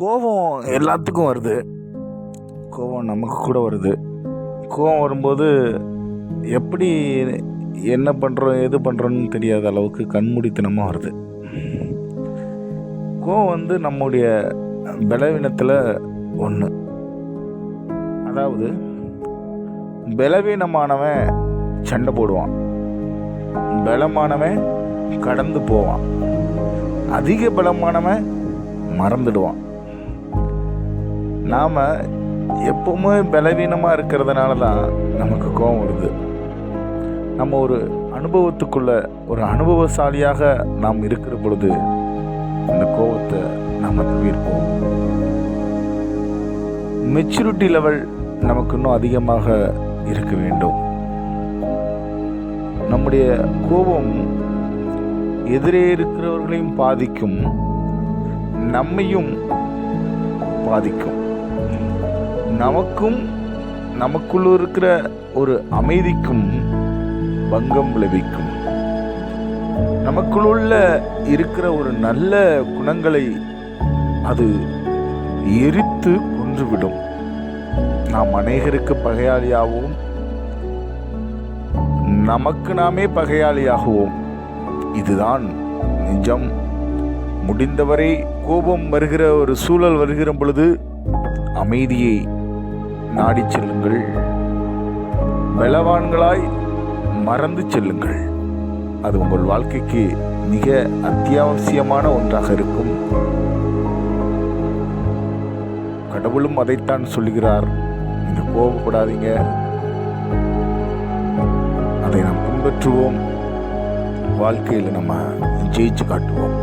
கோபம் எல்லாத்துக்கும் வருது. கோபம் நமக்கு கூட வருது. கோபம் வரும்போது எப்படி என்ன பண்ணுறோம் எது பண்ணுறோன்னு தெரியாத அளவுக்கு கண்மூடித்தனமாக வருது. கோபம் வந்து நம்முடைய பலவீனத்தில் ஒன்று அதாவது பலவீனமானவன் சண்டை போடுவான். பலமானவன் கடந்து போவான். அதிக பலமானவன் மறந்துடுவான். நாம் எப்பவுமே பலவீனமாக இருக்கிறதுனால தான் நமக்கு கோபம் வருது. நம்ம ஒரு அனுபவத்துக்குள்ள ஒரு அனுபவசாலியாக நாம் இருக்கிற பொழுது அந்த கோபத்தை நாம் தவிர்ப்போம். மெச்சூரிட்டி லெவல் நமக்கு இன்னும் அதிகமாக இருக்க வேண்டும். நம்முடைய கோபம் எதிரே இருக்கிறவர்களையும் பாதிக்கும் நம்மையும் பாதிக்கும். நமக்கும் நமக்குள்ள இருக்கிற ஒரு அமைதிக்கும் பங்கம் விளைவிக்கும். நமக்குள்ள இருக்கிற ஒரு நல்ல குணங்களை அது எரித்து கொன்றுவிடும். நாம் அநேகருக்கு பகையாளியாகவும் நமக்கு நாமே பகையாளியாகுவோம். இதுதான் நிஜம். முடிந்தவரை கோபம் வருகிற ஒரு சூழல் வருகிற பொழுது அமைதியை நாடிச் செல்லுங்கள். பலவான்களாய் மறந்து செல்லுங்கள். அது உங்கள் வாழ்க்கைக்கு மிக அத்தியாவசியமான ஒன்றாக இருக்கும். கடவுளும் அதைத்தான் சொல்கிறார் நீங்கள் கோபப்படாதீங்க. அதை நாம் பின்பற்றுவோம். வாழ்க்கையில் நம்ம ஜெயிச்சு காட்டுவோம்.